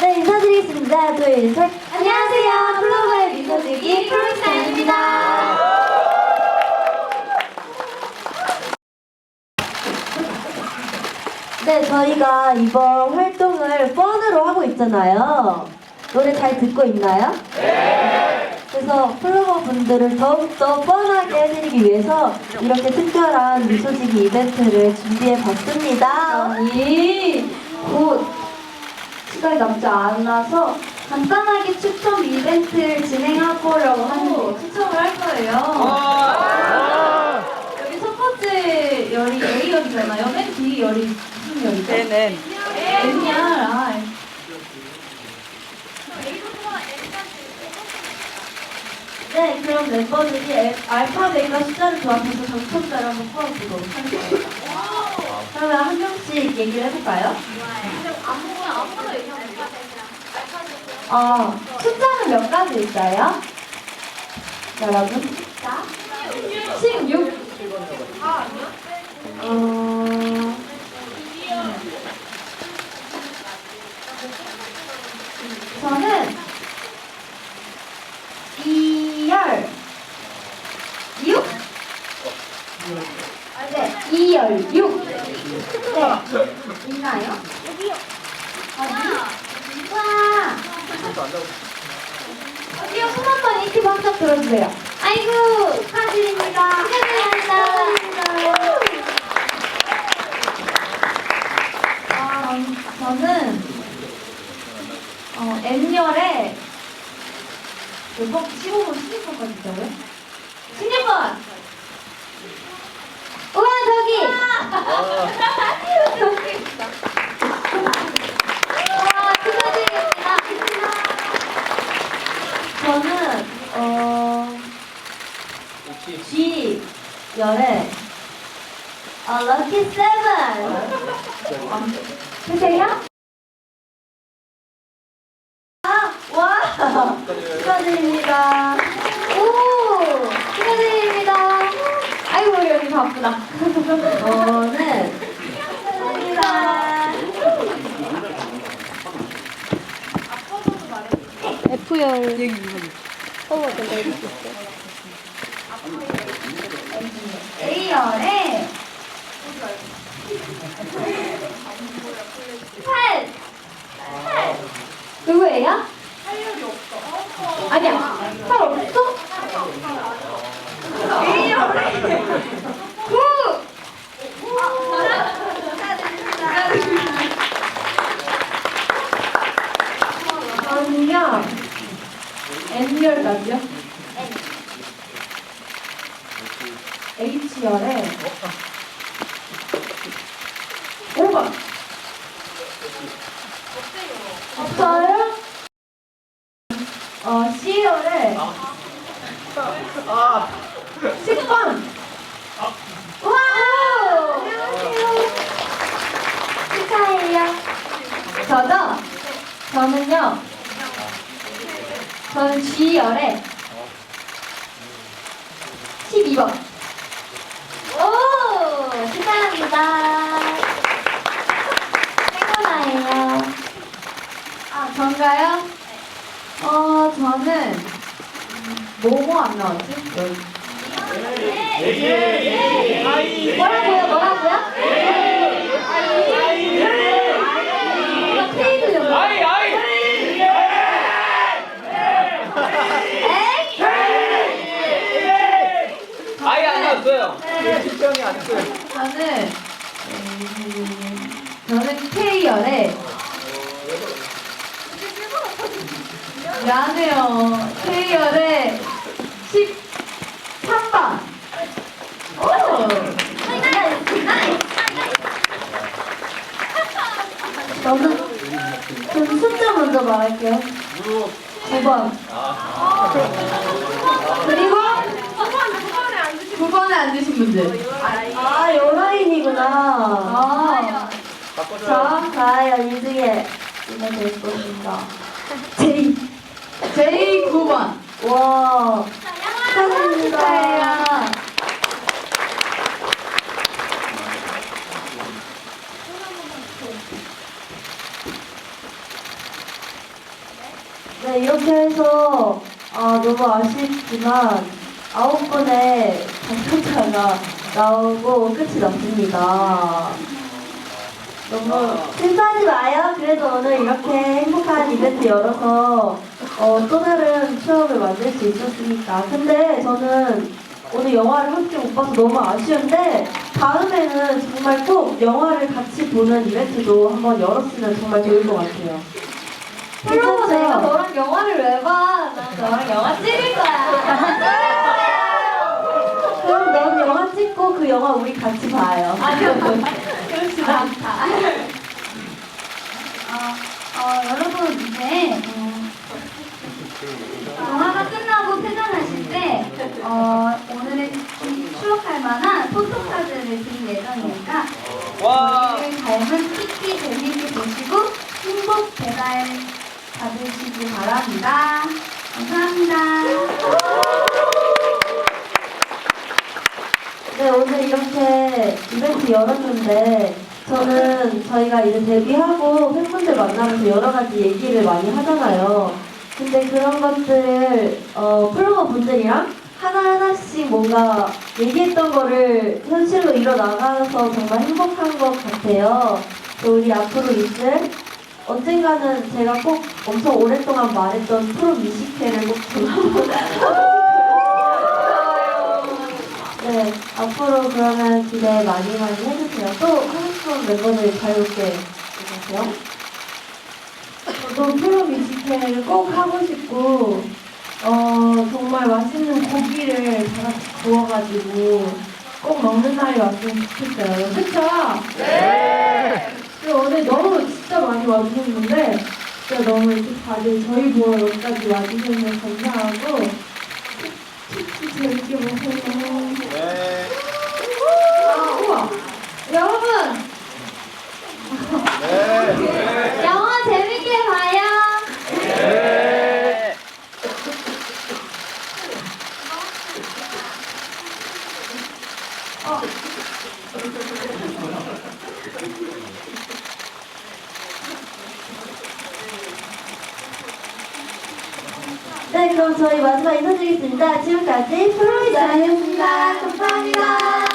네, 인사드리겠습니다. 둘, 셋. 안녕하세요. 플로버의 미소지기 프로미스입니다. 네, 저희가 이번 활동을 펀으로 하고 있잖아요. 노래 잘 듣고 있나요? 네! 그래서 플로버 분들을 더욱더 뻔하게 해드리기 위해서 이렇게 특별한 미소지기 이벤트를 준비해 봤습니다. 이, 곧 시간이 남지 않아서 간단하게 추첨 이벤트를 진행해보려고 하는데 추첨을 할 거예요. 여기 첫 번째 열이 A열이잖아요. 맨 뒤에 열이 무슨 열이죠? 네네. N열. 아. 네, 그럼 멤버들이 알- 알파벳과 숫자를 조합해서 당첨자를 한번 뽑아보도록 하겠습니다. 그러면 한 명씩 얘기를 해볼까요? 어, 숫자는 몇 가지 있어요? 여러분? 16. 어, 저는 2열 6? 아, 네, 2열 6. 네. 있나요? 어디? 와! 어디요? 손 한번 이렇게 번쩍 들어주세요. 아이고, 축하드립니다. 축하드립니다. 아, 저는 어, N열에 몇 번? 15번, 16번까지 있다고요? 27. 보세요. 아, 와. 축하드립니다. 오, 축하드립니다. 아이고, 여기 바쁘다. 저는 축하드립니다. F열. 어, 근데 A열에 8! 8! 누구예요? 아니야. 8 없어? A열에 9! 저는요, N열까지요? H열에 5번 없어요? 어, C열에 10번 와! 축하해요 저죠? 저는요 저는 G열에 12번 오! 축하합니다. 최고나예요. 아, 전가요? 어, 저는, 음, 뭐뭐 안 나왔지? 여기. 뭐라고요? 뭐라고요? 이거 안 나왔어요. 시청이 안 됐어요. 저는, 음, 저는 K열에 미안해요. K열에 13번. 오! 저는, 저는 숫자 먼저 말할게요. 9번. 그리고 9번에 앉으신 분들. 아, 연하인이구나. 아, 자, 가요. 이 중에 이거 될. J. J 9번. 와. 축하드립니다. 네, 이렇게 해서 아, 너무 아쉽지만 아홉 분의 당첨자가 나오고 끝이 났습니다. 너무 실수하지 마요. 그래도 오늘 이렇게 행복한 이벤트 열어서 어, 또 다른 추억을 만들 수 있었으니까. 근데 저는 오늘 영화를 함께 못 봐서 너무 아쉬운데 다음에는 정말 꼭 영화를 같이 보는 이벤트도 한번 열었으면 정말 좋을 것 같아요. 괜찮죠? 내가 너랑 영화를 왜 봐? 난 너랑 영화 찍을 거야. 그럼 넌 영화 찍고 그 영화 우리 같이 봐요. 아니요, 그렇지 않다. 어, 어, 여러분 이제 어, 영화가 끝나고 퇴장하실 때 어, 오늘의 이 추억할 만한 포토카드를 드릴 예정이니까 와. 오늘 닮은 키키 재미있게 보시고 행복 배달 받으시기 바랍니다. 감사합니다. 네, 오늘 이렇게 이벤트 열었는데 저는 저희가 이제 데뷔하고 팬분들 만나면서 여러 가지 얘기를 많이 하잖아요. 근데 그런 것들을 어, 플로버 분들이랑 하나하나씩 뭔가 얘기했던 거를 현실로 이뤄나가서 정말 행복한 것 같아요. 또 우리 앞으로 있을 언젠가는 제가 꼭 엄청 오랫동안 말했던 프로 뮤직회를 꼭 한번 네, 앞으로 그러면 기대 많이 많이 해주세요. 또 싶은 멤버들 자유롭게 얘기하세요. 저도 프로 뮤지컬을 꼭 하고 싶고 어 정말 맛있는 고기를 다 같이 구워가지고 꼭 먹는 날이 왔으면 좋겠어요. 그쵸? 네. 오늘 너무 진짜 많이 와주셨는데 진짜 너무 이렇게 다들 저희 보러 여기까지 와주셔서 감사하고 치치 재밌게 보세요. 네. 아, 우와 여러분 네. 영화 재밌게 봐요. 네. 네, 그럼 저희 마지막 인사드리겠습니다. 지금까지 프로이자였습니다. 감사합니다.